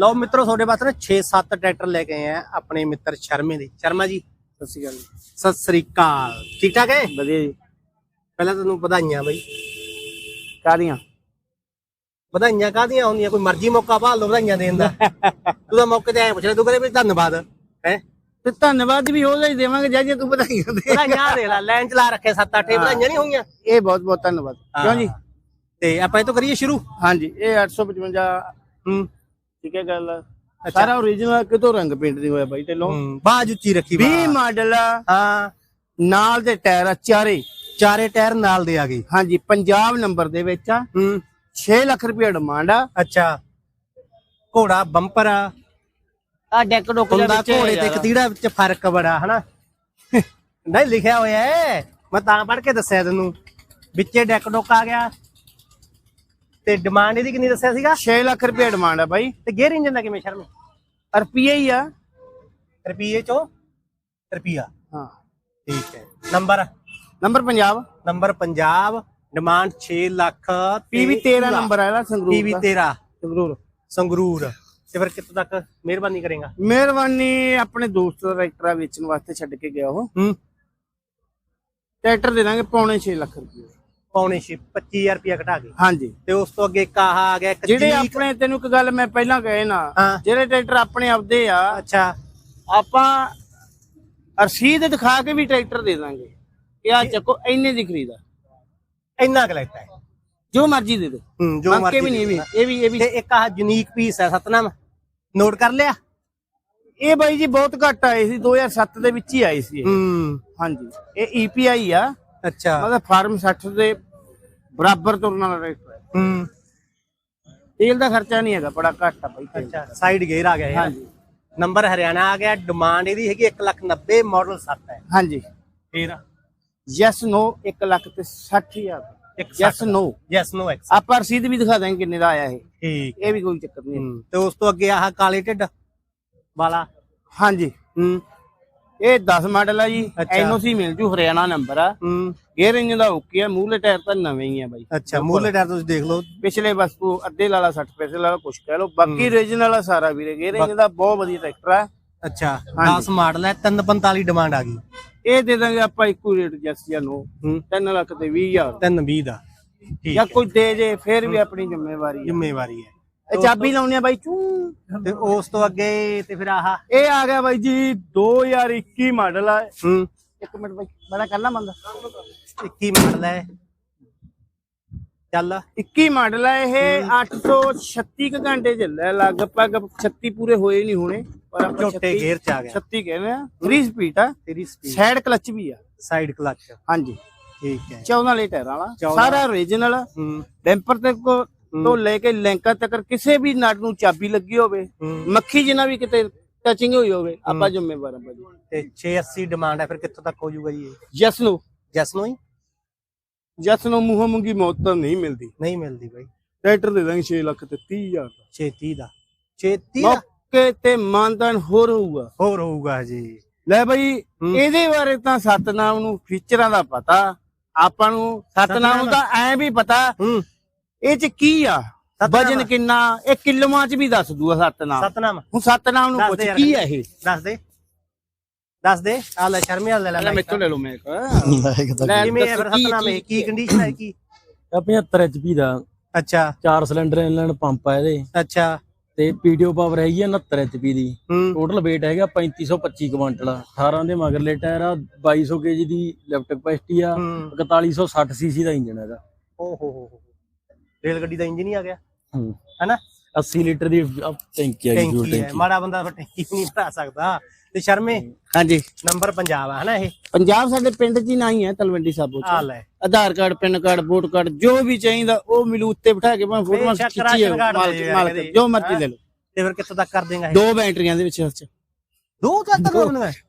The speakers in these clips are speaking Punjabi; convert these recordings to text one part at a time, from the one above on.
ਲਓ ਮਿੱਤਰੋ ਤੁਹਾਡੇ ਵਾਸਤੇ ਨਾ 6-7 ਟਰੈਕਟਰ ਲੈ ਕੇ ਆਏ ਆ ਆਪਣੇ ਮਿੱਤਰ ਸ਼ਰਮੇ ਦੇ। ਸ਼ਰਮਾ ਜੀ ਸਤਿ ਸ਼੍ਰੀ ਅਕਾਲ ਜੀ। ਸਤਿ ਸ੍ਰੀ ਅਕਾਲ। ਠੀਕ ਠਾਕ ਹੈ? ਵਧੀਆ ਜੀ। ਪਹਿਲਾਂ ਤੁਹਾਨੂੰ ਵਧਾਈਆਂ ਬਈ। ਕਾਦੀਆਂ ਵਧਾਈਆਂ ਕਾਹਦੀਆਂ ਹੁੰਦੀਆਂ? ਕੋਈ ਮਰਜ਼ੀ ਮੌਕਾ ਭਾਲ ਲਓ ਵਧਾਈਆਂ ਦੇਣ ਦਾ। ਤੂੰ ਤਾਂ ਮੌਕੇ ਤੇ ਐ ਪੁੱਛ ਲੈ ਤੂੰ ਕਹਿੰਦੇ ਵੀ ਧੰਨਵਾਦ ਹੈ? ਤੇ ਧੰਨਵਾਦ ਵੀ ਉਹਦਾ ਹੀ ਦੇਵਾਂਗੇ ਜੇ ਜੇ ਤੂੰ ਵਧਾਈਆਂ ਦੇ। ਵਧਾਈਆਂ ਦੇ ਲੈ ਲਾਈਨ ਚਲਾ ਰੱਖੇ 7-8 ਵਧਾਈਆਂ ਨਹੀਂ ਹੋਈਆਂ? ਇਹ ਬਹੁਤ ਬਹੁਤ ਧੰਨਵਾਦ। ਕਿਉਂ ਜੀ? ਤੇ ਆਪਾਂ ਇਹ ਤੋਂ ਕਰੀਏ ਸ਼ੁਰੂ? ਹਾਂਜੀ ਇਹ 855 ਹੂੰ। ਠੀਕ ਹੈ ਗੱਲ? ਸਾਰਾ ਓਰੀਜਨਲ ਕਿਤੋਂ ਰੰਗ ਪੇਂਟ ਨਹੀਂ ਹੋਇਆ ਬਾਈ ਢਿੱਲੋਂ? ਬਾਜ ਉੱਚੀ ਰੱਖੀ 20 ਮਾਡਲ ਆ, ਹਾਂ। ਨਾਲ ਦੇ ਟਾਇਰ ਆ ਚਾਰੇ। ਚਾਰੇ ਟਾਇਰ ਨਾਲ ਦੇ ਆ ਗਏ। ਹਾਂਜੀ ਪੰਜਾਬ ਨੰਬਰ ਦੇ ਵਿੱਚ ਆ। ਹੂੰ। 6 ਲੱਖ ਰੁਪਏ ਡਿਮਾਂਡ ਆ। ਅੱਛਾ। ਘੋੜਾ ਬੰਪਰ ਆ। ਆ ਡੈਕ ਡੋਕ ਹੁੰਦਾ ਘੋੜੇ ਤੇ ਕਤੀੜਾ ਵਿੱਚ ਫ਼ਰਕ ਬੜਾ ਹਨਾ? ਨਹੀਂ ਲਿਖਿਆ ਹੋਇਆ ਹੈ ਮੈਂ ਤਾਂ ਪੜ੍ਹ ਕੇ ਦੱਸਿਆ ਤੈਨੂੰ। ਵਿੱਚੇ ਡੈਕ ਡੋਕ ਆ ਗਿਆ। ਤੇ ਡਿਮਾਂਡ ਇਹਦੀ ਕਿੰਨੀ ਦੱਸਿਆ ਸੀਗਾ? 6 ਲੱਖ ਰੁਪਏ ਡਿਮਾਂਡ ਆ ਬਾਈ। ਤੇ ਗੇਅਰ ਇੰਜਨ ਦਾ ਕਿਵੇਂ ਸ਼ਰਮੇ ਰੁਪਈਆ ਹੀ ਆ। ਰੁਪਈਏ ਚੋਂ ਰੁਪਈਆ। ਹਾਂ। ਠੀਕ ਹੈ। Number number Punjab. Number Punjab demand 6 lakh PV 13 number ਆ ਇਹਦਾ ਸੰਗਰੂਰ ਪੀਵੀ ਦਾ। 13 ਸੰਗਰੂਰ। ਸੰਗਰੂਰ। ਤੇ ਫਿਰ ਕਿੱਥੋਂ ਤੱਕ ਮਿਹਰਬਾਨੀ ਕਰੇਗਾ? ਮਿਹਰਬਾਨੀ ਆਪਣੇ ਦੋਸਤ ਦਾ ਟਰੈਕਟਰ ਆ ਵੇਚਣ ਵਾਸਤੇ ਛੱਡ ਕੇ ਗਿਆ ਉਹ। ਹੂੰ। ਟਰੈਕਟਰ ਦੇ ਦਾਂਗੇ ਪੌਣੇ 6 ਲੱਖ ਰੁਪਏ ਪੌਣੇ 6 25000 ਰੁਪਇਆ ਘਟਾ ਕੇ। ਹਾਂਜੀ। ਤੇ ਉਸ ਤੋਂ ਅੱਗੇ ਇੱਕ ਆਹ ਆ ਗਿਆ ਇੱਕ ਜਿਹੜੇ ਜੀਕ। ਆਪਣੇ ਤੈਨੂੰ ਇੱਕ ਗੱਲ ਮੈਂ ਪਹਿਲਾਂ ਕਹੇ ਨਾ ਹਾਂ। ਜਿਹੜੇ ਟਰੈਕਟਰ ਆਪਣੇ ਆਪਦੇ ਆ ਅੱਛਾ। ਆਪਾਂ ਰਸੀਦ ਦਿਖਾ ਕੇ ਵੀ ਟਰੈਕਟਰ ਦੇ ਦਾਂਗੇ। ਇਹ ਆ ਚੱਕੋ ਇੰਨੇ ਦੀ ਖਰੀਦਾ ਇੰਨਾ ਕੁ ਹੈ। ਜੋ ਮਰਜ਼ੀ ਦੇ ਦੇ ਹੂੰ ਜੋ ਮੰਗ ਕੇ ਮਰਜ਼ੀ ਵੀ ਨਹੀਂ ਇਹ ਵੀ ਇਹ ਵੀ ਇਹ ਵੀ ਤੇ ਇੱਕ ਆਹ ਯੂਨੀਕ ਪੀਸ ਹੈ ਸਤਨਾਮ। ਨੋਟ ਕਰ ਲਿਆ? ਇਹ ਬਾਈ ਜੀ ਬਹੁਤ ਘੱਟ ਆਏ ਸੀ 2007 ਦੇ ਵਿੱਚ ਹੀ ਆਏ ਸੀ ਇਹ। ਹੂੰ। ਹਾਂਜੀ। ਇਹ ਈਪੀਆਈ ਆ। ਅੱਛਾ। ਮਤਲਬ ਫਾਰਮ 60 ਦੇ ਬਰਾਬਰ ਤੁਰਨ ਵਾਲਾ ਟਰੈਕਟਰ ਹੈ ਹੂੰ। ਤੇਲ ਦਾ ਖਰਚਾ ਨਹੀਂ ਹੈਗਾ ਬੜਾ ਘੱਟ ਆ ਬਾਈ ਤੇਲ ਅੱਛਾ ਸਾਈਡ ਗੇਅਰ ਆ ਗਿਆ ਇਹ। ਹਾਂਜੀ। ਨੰਬਰ ਹਰਿਆਣਾ ਆ ਗਿਆ ਡਿਮਾਂਡ ਇਹਦੀ ਹੈਗੀ 1,90 ਮਾਡਲ 7 ਹੈ। ਹਾਂਜੀ। ਫੇਰ? ਯੈਸ ਨੋ 1 ਲੱਖ ਤੇ 60000 yes no yes no X ਆਪਾਂ ਰਸੀਦ ਵੀ ਦਿਖਾ ਦਾਂਗੇ ਕਿੰਨੇ ਦਾ ਆਇਆ ਇਹ। ਠੀਕ। ਇਹ ਵੀ ਕੋਈ ਚੱਕਰ ਨਹੀਂ। ਹੈ। ਹੂੰ। ਤੇ ਉਸ ਤੋਂ ਅੱਗੇ ਆਹ ਕਾਲੇ ਢਿੱਡ ਵਾਲਾ। ਹਾਂਜੀ। ਹੂੰ। ਇਹ 10 ਮਾਡਲ ਆ ਜੀ। ਐਨਓਸੀ ਮਿਲ ਜੂ ਹਰਿਆਣਾ ਨੰਬਰ ਆ। ਹੂੰ। ਗੇਅਰ ਇੰਜਨ ਦਾ ਓਕੇ ਆ ਮੂਹਰੇ ਟਾਇਰ ਤਾਂ ਨਵੇਂ ਹੀ ਆ ਬਾਈ। ਅੱਛਾ ਮੂਲੇ ਟਾਇਰ ਤੁਸੀਂ ਦੇਖ ਲਓ। ਪਿਛਲੇ ਬਸ ਤੂੰ ਅੱਧੇ ਲਾਲਾ 60 ਪੈਸੇ ਲਾਲਾ ਕੁਛ ਕਹਿ ਲੋ ਬਾਕੀ ਰੀਜਨਲ ਆ ਸਾਰਾ ਵੀਰੇ ਗੇਅਰ ਇੰਜਨ ਦਾ ਬਹੁਤ ਵਧੀਆ ਟਰੈਕਟਰ ਆ। ਅੱਛਾ ਹਾਂਜੀ। 10 ਮਾਡਲ ਹੈ 345 ਡਿਮਾਂਡ ਆ ਗਈ। ਇਹ ਦੇ ਦਾਂਗੇ ਆਪਾਂ ਇੱਕੋ ਰੇਟ ਜੈਸ ਜਾਂ ਨੋ। ਹੂੰ। 3 ਲੱਖ ਤੇ 20000 320 ਦਾ। ਠੀਕ ਜਾਂ ਕੋਈ ਦੇ ਜੇ ਫਿਰ ਵੀ ਆਪਣੀ ਜ਼ਿੰਮੇਵਾਰੀ ਜ਼ਿੰਮੇਵਾਰੀ ਹੈ। ਇਹ ਚਾਬੀ ਲਾਉਣੀ ਆ ਬਾਈ ਚੂ। ਤੇ ਉਸ ਤੋਂ ਅੱਗੇ ਤੇ ਫਿਰ ਆਹ। ਇਹ ਆ ਗਿਆ ਬਾਈ ਜੀ 2021 ਮਾਡਲ ਆ। ਹੂੰ। ਇੱਕ ਮਿੰਟ ਬਾਈ ਬੜਾ ਕਰ ਲਾ ਮੰਦਾ 21 ਮਾਡਲ ਹੈ ਚੱਲ। 21 ਮਾਡਲ ਹੈ ਇਹ 836 ਕੁ ਘੰਟੇ ਚੱਲਿਆ ਲਗਭਗ 36 ਪੂਰੇ ਹੋਏ ਨਹੀਂ ਹੋਣੇ ਪਰ ਆਪਾਂ 36 ਗੇਅਰ ਚ ਆ ਗਿਆ। 36 ਕਹਿੰਦੇ ਆ। 3 ਸਪੀਡ ਆ। ਤੇਰੀ ਸਪੀਡ ਸਾਈਡ ਕਲਚ ਵੀ ਆ। ਸਾਈਡ ਕਲਚ ਹਾਂਜੀ। ਠੀਕ ਹੈ। 14 ਵਾਲੇ ਟਾਇਰਾਂ ਵਾਲਾ। 14 ਸਾਰਾ ਓਰੀਜਨਲ ਹੂੰ। ਡੈਂਪਰ ਤੇ ਕੋ ਤੋਂ ਲੈ ਕੇ ਲੈਂਕਾ ਤੱਕ ਕਿਸੇ ਵੀ ਨਟ ਨੂੰ ਚਾਬੀ ਲੱਗੀ ਹੋਵੇ ਮੱਖੀ ਜਿੰਨਾ ਵੀ ਕਿਤੇ ਟੱਚਿੰਗ ਹੋਈ ਹੋਵੇ ਆਪਾਂ ਜ਼ਿੰਮੇਵਾਰ ਹਾਂ ਭਾਜੀ। ਤੇ 680 ਡਿਮਾਂਡ ਹੈ ਫਿਰ ਕਿੱਥੋਂ ਤੱਕ ਹੋ ਜਾਊਗਾ ਜੀ ਜਸ ਨੂੰ ਜੈਸ ਨੂੰ ਹੀ ਜਸ ਨੂੰ ਮੂੰਹੋਂ ਮੰਗੀ ਮੌਤ ਤਾਂ ਨਹੀਂ ਮਿਲਦੀ। ਨਹੀਂ ਮਿਲਦੀ ਬਾਈ। ਟਰੈਕਟਰ ਦੇ ਦਾਂਗੇ 6 ਲੱਖ ਤੇ 30000 ਦਾ। 630 ਦਾ। 630 ਦਾ? ਮੌਕੇ ਤੇ ਮਾਨਦਾਨ ਹੋਰ ਹੋਊਗਾ। ਹੋਰ ਹੋਊਗਾ ਜੀ। ਲੈ ਬਈ। ਇਹਦੇ ਬਾਰੇ ਤਾਂ ਸਤਨਾਮ ਨੂੰ ਫੀਚਰਾਂ ਦਾ ਪਤਾ। ਆਪਾਂ ਨੂੰ ਸਤਨਾਮ ਨੂੰ ਤਾਂ ਐ ਵੀ ਪਤਾ ਇਹ ਚ ਕੀ ਆ। ਵਜਨ ਕਿੰਨਾ? ਇਹ ਕਿਲੋਆਂ ਚ ਵੀ ਦੱਸ ਦੂਗਾ ਸਤਨਾਮ। ਸਤਨਾਮ। ਹੁਣ ਸਤਨਾਮ ਨੂੰ ਪੁੱਛ। ਕੀ ਆ ਇਹ? ਦੱਸ ਦੇ। ਦੱਸ ਦੇ। ਆ ਲੈ ਸ਼ਰਮੀ ਵਾਲਾ ਲੈ ਲੈ ਮੈਥੋਂ ਲੈ ਲਓ ਮੈਂ ਲੈ ਫਿਰ ਸਤਨਾਮ ਇਹ ਕੀ ਕੰਡੀਸ਼ਨ ਹੈ ਕੀ ਆ 75 ਐਚਪੀ ਦਾ। ਅੱਛਾ। ਚਾਰ ਸਿਲੰਡਰ ਇਨਲਾਈਨ ਪੰਪ ਆ ਇਹਦੇ। ਅੱਛਾ। ਤੇ ਪੀਡੀਓ ਪਾਵਰ ਹੈਗੀ ਆ 69 ਐਚਪੀ ਦੀ। ਟੋਟਲ weight ਹੈਗਾ 3525 ਕੁਇੰਟਲ 18 ਦੇ ਮਗਰਲੇ ਟਾਇਰ ਆ 2200 ਕੇਜੀ ਦੀ ਲਿਫਟ ਕਪੈਸਿਟੀ ਆ ਹੂੰ। 4160 ਸੀਸੀ ਦਾ ਇੰਜਨ ਹੈਗਾ ਓ ਹੋ ਹੋ ਹੋ। ਰੇਲ ਗੱਡੀ ਦਾ ਇੰਜਨ ਹੀ ਆ ਗਿਆ। ਹੂੰ। ਹੈਨਾ? 80 ਲੀਟਰ ਦੀ ਆਹ ਟੈਂਕੀ ਫਿਊਲ ਟੈਂਕੀ ਹੈ। ਟੈਂਕੀ। ਮਾੜਾ ਬੰਦਾ ਫਿਰ ਟੈਂਕੀ ਨਹੀਂ ਭਰਾ ਸਕਦਾ। ਤੇ ਸ਼ਰਮੇ ਹਾਂਜੀ। ਨੰਬਰ ਪੰਜਾਬ ਆ ਹਨਾ ਇਹ? ਪੰਜਾਬ ਸਾਡੇ ਪਿੰਡ 'ਚ ਹੀ ਨਾ ਹੀ ਹੈ ਤਲਵੰਡੀ ਸਾਬੋ ਆ ਚ ਲੈ। Aadhaar card PAN card vote card ਜੋ ਵੀ ਚਾਹੀਦਾ ਉਹ ਮਿਲੂ ਉੱਤੇ ਬਿਠਾ ਕੇ ਭਾਵੇਂ ਫੋਟੋਆਂ ਬੇਸ਼ੱਕ ਖਿੱਚੀ ਰਾਸ਼ਨ ਕਾਰਡ ਮਾਲਕ ਦੇ ਮਾਲਕ ਦੇ। ਜੋ ਮਰਜ਼ੀ ਲੈ ਲਓ। ਤੇ ਫਿਰ ਕਿੱਥੋਂ ਤੱਕ ਕਰ ਦੇਗਾ ਇਹ? ਦੋ ਬੈਟਰੀਆਂ ਦੇ ਵਿੱਚ ਇਸ 'ਚ। ਦੋ ਤੱਕ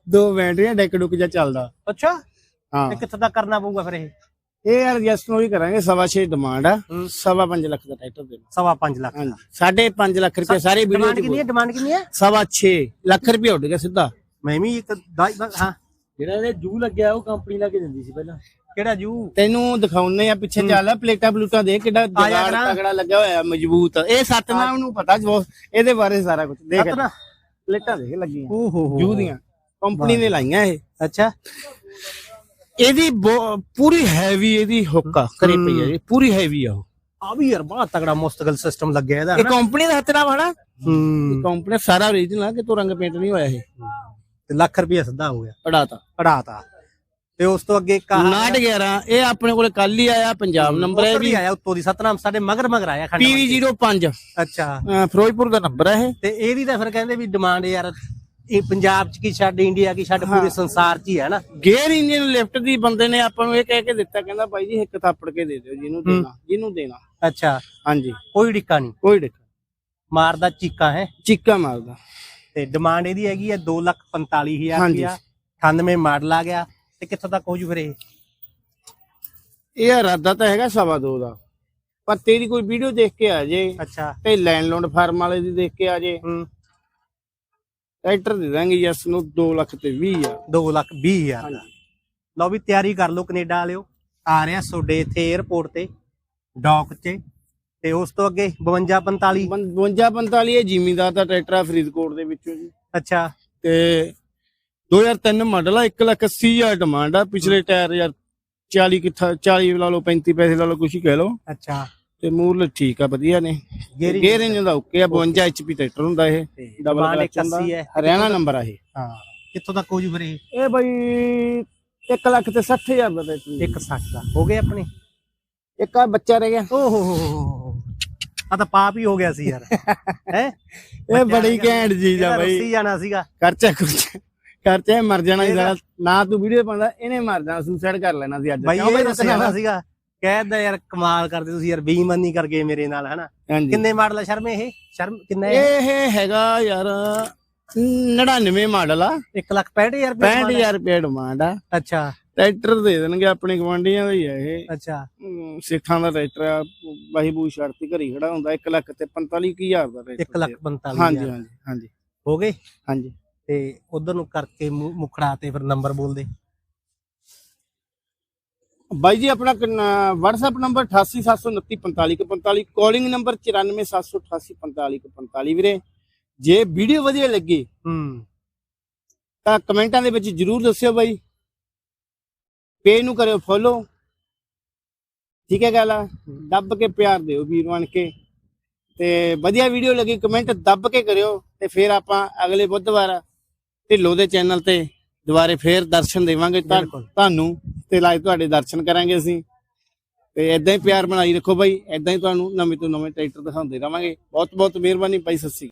ਦੋ ਬੈਟਰੀਆਂ ਡੈਕ ਡੁੱਕ ਜਾ ਚੱਲਦਾ। ਅੱਛਾ? ਹਾਂ। ਤੇ ਕਿੱਥੋਂ ਤੱਕ ਕਰਨਾ ਪਊਗਾ ਫਿਰ ਇਹ? ਇਹ ਯਾਰ ਜਸਟ ਨੂੰ ਹੀ ਕਰਾਂਗੇ ਸਵਾ ਛੇ ਡਿਮਾਂਡ ਆ। ਸਵਾ ਪੰਜ ਲੱਖ ਦਾ ਟਰੈਕਟਰ ਦੇ ਸਵਾ 5 ਲੱਖ ਹਾਂਜੀ। ਸਾਢੇ ਪੰਜ ਲੱਖ ਰੁਪਏ ਸਾਰੇ ਵੀਡੀਓ ਡਿਮਾਂਡ ਕਿੰਨੀ ਹੈ? ਡਿਮਾਂਡ ਕਿੰਨੀ ਹੈ? ਸਵਾ 6 ਲੱਖ ਰੁਪਏ ਉੱਡ ਗਿਆ ਸਿੱਧਾ। ਮੈਂ ਵੀ ਇੱਕ ਹਾਂ। ਜਿਹੜਾ ਇਹਦੇ ਜੂ ਲੱਗਿਆ ਉਹ ਕੰਪਨੀ ਲਾ ਕੇ ਦਿੰਦੀ ਸੀ ਪਹਿਲਾਂ। ਕਿਹੜਾ ਜੂ? ਤੈਨੂੰ ਦਿਖਾਉਨੇ ਆ ਪਿੱਛੇ ਚੱਲ ਪਲੇਟਾਂ ਪਲੂਟਾਂ ਦੇ ਜਾ ਜਗਾੜ। ਤਗੜਾ ਲੱਗਾ ਹੋਇਆ ਮਜ਼ਬੂਤ। ਇਹ ਸਤਨਾਮ ਨੂੰ ਪਤਾ ਜੋ ਇਹਦੇ ਬਾਰੇ ਸਾਰਾ ਕੁਝ ਦੇਖ। ਸਤਨਾ ਪਲੇਟਾਂ ਦੇਖ ਲੱਗੀਆਂ। ਓ ਹੋ ਹੋ ਜੂ ਦੀਆਂ। ਕੰਪਨੀ ਨੇ ਲਾਈਆਂ ਇਹ। ਅੱਛਾ। ਇਹਦੀ ਬਹੁ- ਪੂਰੀ ਹੈਵੀ ਇਹਦੀ ਹੁੱਕ ਆ ਕਰੀ ਪਈ ਹੈ। ਪੂਰੀ ਹੈਵੀ ਆ ਉਹ। ਆ ਵੀ ਯਾਰ ਬੜਾ ਤਗੜਾ ਮੁਸਤਕਲ ਸਿਸਟਮ ਲੱਗਿਆ ਇਹਦਾ ਇਹ ਹਨਾ? ਕੰਪਨੀ ਦਾ ਹੱਥ ਨਾਲ ਹੂੰ। ਕੰਪਨੀ ਸਾਰਾ ਓਰੀਜਨਲ ਆ ਕਿ ਤੋਂ ਰੰਗ ਪੇਂਟ ਨਹੀਂ ਹੋਇਆ ਇਹ। ਤੇ ਲੱਖ ਰੁਪਏ ਸਿੱਧਾ ਹੋ ਗਿਆ। ਪੜਾਤਾ। ਪੜਾਤਾ। ਤੇ ਉਸ ਤੋਂ ਅੱਗੇ ਕਹਾ 911 ਇਹ ਆਪਣੇ ਕੋਲੇ ਕੱਲ ਹੀ ਆਇਆ ਪੰਜਾਬ ਨੰਬਰ ਹੈ ਵੀ ਵੀ ਆਇਆ ਉੱਤੋਂ ਦੀ ਸਤਨਾਮ ਸਾਡੇ ਮਗਰ ਮਗਰ ਆਇਆ ਖੰਡ PV05 ਅੱਛਾ। ਫਿਰੋਜ਼ਪੁਰ ਦਾ ਨੰਬਰ ਹੈ ਇਹ। ਤੇ ਇਹਦੀ ਤਾਂ ਫਿਰ ਕਹਿੰਦੇ ਵੀ ਡਿਮਾਂਡ ਯਾਰ ਇਹ ਪੰਜਾਬ ਚ ਕੀ ਛੱਡ ਇੰਡੀਆ ਕੀ ਛੱਡ ਪੂਰੇ ਸੰਸਾਰ ਚ ਹੀ ਹੈ ਨਾ। ਗੇਅਰ ਇੰਜਨ ਲਿਫਟ ਦੀ ਬੰਦੇ ਨੇ ਆਪਾਂ ਨੂੰ ਇਹ ਕਹਿ ਕੇ ਦਿੱਤਾ ਕਹਿੰਦਾ ਬਾਈ ਜੀ ਇੱਕ ਥਾਪੜ ਕੇ ਦੇ ਦਿਓ ਜਿਹਨੂੰ ਦੇਣਾ ਜਿਹਨੂੰ ਦੇਣਾ। ਅੱਛਾ। ਹਾਂਜੀ। ਕੋਈ ਡਿੱਕਾ ਨਹੀਂ। ਕੋਈ ਦਿੱਕਤ ਮਾਰਦਾ ਚੀਕਾ ਹੈ। ਚੀਕਾ ਮਾਰਦਾ। ਤੇ ਡਿਮਾਂਡ ਇਹਦੀ ਹੈਗੀ ਹੈ 245000 ਹਾਂਜੀ। ਰੁਪਇਆ। 98 ਮਾਡਲ ਆ ਗਿਆ। ਤੇ ਕਿੱਥੋਂ ਤੱਕ ਹੋ ਜੂ ਫਿਰ ਇਹ? ਇਹ ਇਰਾਦਾ ਤਾਂ ਹੈਗਾ ਸਵਾ ਦੋ ਦਾ। ਪਰ ਤੇਰੀ ਕੋਈ ਵੀਡੀਓ ਦੇਖ ਕੇ ਆ ਜੇ। ਅੱਛਾ। ਤੇ ਲੈਂਡਲੋਡ ਫਾਰਮ ਵਾਲੇ ਦੀ ਦੇਖ ਕੇ ਆ ਜੇ। ਟਰੈਕਟਰ ਦੇ ਦਾਂਗੇ ਯਸ ਨੂੰ 2 ਲੱਖ ਤੇ 20 ਆ 2 ਲੱਖ 20 ਹਜ਼ਾਰ ਦਾ। ਲਓ ਵੀ ਤਿਆਰੀ ਕਰ ਲਓ ਕੈਨੇਡਾ ਵਾਲਿਓ। ਆ ਰਿਹਾ ਤੁਹਾਡੇ ਇੱਥੇ 에어ਪੋਰਟ ਤੇ ਡੌਕ 'ਚ ਤੇ ਉਸ ਤੋਂ ਅੱਗੇ 52 45 52 45 ਇਹ ਜ਼ਿਮੀਦਾਰ ਦਾ ਟਰੈਕਟਰ ਆ ਫਰੀਦਕੋਟ ਦੇ ਵਿੱਚੋਂ ਜੀ। ਅੱਛਾ। ਤੇ 2003 ਮਾਡਲ ਆ 1 ਲੱਖ 80 ਹਜ਼ਾਰ ਡਿਮਾਂਡ ਆ। ਪਿਛਲੇ ਟਾਇਰ ਯਾਰ 40 ਕਿੱਥਾ 40 ਲਾ ਲਓ 35 ਪੈਸੇ ਲਾ ਲਓ ਕੁਛ ਹੀ ਕਹਿ ਲਓ। ਅੱਛਾ। ਤੇ ਮੂਲ ਠੀਕ ਆ ਵਧੀਆ ਨੇ। Gear ਗੇਅਰ ਇੰਜਨ ਦਾ ਓਕੇ ਆ 52 ਐਚਪੀ ਟਰੈਕਟਰ ਹੁੰਦਾ ਇਹ। ਡਬਲ ਕਲਚ ਹੁੰਦਾ। ਹਰਿਆਣਾ ਨੰਬਰ ਆ ਇਹ। ਹਾਂ ਕਿੱਥੋਂ ਤੱਕ ਹੋ ਜੂ ਫਿਰ ਇਹ? ਇਹ ਬਈ 1 ਲੱਖ ਤੇ 60 ਹਜ਼ਾਰ ਦਾ ਟਰੈਕਟਰ 160 ਦਾ। ਹੋ ਗਏ ਆਪਣੇ? ਇੱਕ ਆ ਬੱਚਾ ਰਹਿ ਗਿਆ। ਓ ਹੋ ਆ ਤਾਂ ਪਾਪ ਹੀ ਹੋ ਗਿਆ ਸੀ ਯਾਰ। ਹੈ? ਇਹ ਬੜੀ ਘੈਂਟ ਚੀਜ਼ ਆ ਬਈ। ਰੁੱਸੀ ਜਾਣਾ ਸੀਗਾ। ਖਰਚਾ ਖੁਰਚਾ ਖਰਚਾ ਮਰ ਜਾਣਾ ਸੀ ਨਾ ਤੂੰ ਵੀਡੀਓ ਪਾਉਂਦਾ ਇਹਨੇ ਮਰ ਜਾਣਾ ਸੁਸਾਈਡ ਕਰ ਲੈਣਾ ਸੀ ਅੱਜ। ਬਾਈ ਇਹ ਜਾਣਾ? ਸੀਗਾ। ਕਹਿਦਾ ਯਾਰ ਕਮਾਲ ਕਰਦੇ ਤੁਸੀਂ ਯਾਰ ਬੇਈਮਾਨੀ ਕਰ ਗਏ ਮੇਰੇ ਨਾਲ ਹਨਾ? ਹਾਂਜੀ। ਕਿੰਨੇ ਮਾਡਲ ਆ ਸ਼ਰਮ ਇਹ? ਸ਼ਰਮ ਕਿੰਨਾ ਹੈ? ਇਹ ਹੈਗਾ ਯਾਰ 99 ਮਾਡਲ ਆ। 1 ਲੱਖ 65000 ਰੁਪਏ 65000 ਰੁਪਏ ਡਿਮਾਂਡ ਆ। ਅੱਛਾ। ਟਰੈਕਟਰ ਦੇ ਦੇਣਗੇ ਆਪਣੇ ਗਵਾਂਢੀਆਂ ਦਾ ਹੀ ਆ ਇਹ। ਅੱਛਾ। ਸਿੱਖਾਂ ਦਾ ਟਰੈਕਟਰ ਆ ਬਾਈ ਬੂ ਸ਼ਰਤੀ ਘਰੀ ਖੜਾ ਹੁੰਦਾ 1 ਲੱਖ ਤੇ 45000 ਦਾ ਟਰੈਕਟਰ 1 ਲੱਖ 45 ਹਾਂਜੀ ਹਾਂਜੀ ਹਾਂਜੀ। ਹੋ ਗਏ? ਹਾਂਜੀ। ਤੇ ਉਧਰ ਨੂੰ ਕਰਕੇ ਮੁਖੜਾ ਤੇ ਫਿਰ ਨੰਬਰ ਬੋਲ ਦੇ ਬਾਈ ਜੀ ਆਪਣਾ WhatsApp ਨੰਬਰ 88794545 ਕਾਲਿੰਗ ਨੰਬਰ 9478844545 ਵੀਰੇ। ਜੇ ਵੀਡੀਓ ਵਧੀਆ ਲੱਗੀ ਹੂੰ। ਤਾਂ ਕਮੈਂਟਾਂ ਦੇ ਵਿੱਚ ਜਰੂਰ ਦੱਸਿਓ ਬਾਈ। ਪੇਜ ਨੂੰ ਕਰਿਓ ਫੋਲੋ ਠੀਕ ਹੈ ਗੱਲ ਆ? ਦੱਬ ਕੇ ਪਿਆਰ ਦਿਓ ਵੀਰ ਬਣ ਕੇ। ਤੇ ਵਧੀਆ ਵੀਡੀਓ ਲੱਗੀ ਕਮੈਂਟ ਦੱਬ ਕੇ ਕਰਿਓ ਤੇ ਫਿਰ ਆਪਾਂ ਅਗਲੇ ਬੁੱਧਵਾਰ ਢਿੱਲੋ ਦੇ ਚੈਨਲ ਤੇ ਦੁਬਾਰੇ ਫੇਰ ਦਰਸ਼ਨ ਦੇਵਾਂਗੇ। ਤੁਹਾਨੂੰ ਤੇ ਲਾਈਵ ਤੁਹਾਡੇ ਦਰਸ਼ਨ ਕਰਾਂਗੇ ਅਸੀਂ। ਤੇ ਇਦਾਂ ਹੀ ਪਿਆਰ ਬਣਾਈ ਰੱਖੋ ਬਾਈ। ਇਦਾਂ ਹੀ ਤੁਹਾਨੂੰ ਨਵੇਂ ਤੋਂ ਨਵੇਂ ਟਰੈਕਟਰ ਦਿਖਾਉਂਦੇ ਰਵਾਂਗੇ। ਬਹੁਤ ਬਹੁਤ ਮਿਹਰਬਾਨੀ ਬਾਈ ਸੱਸੀ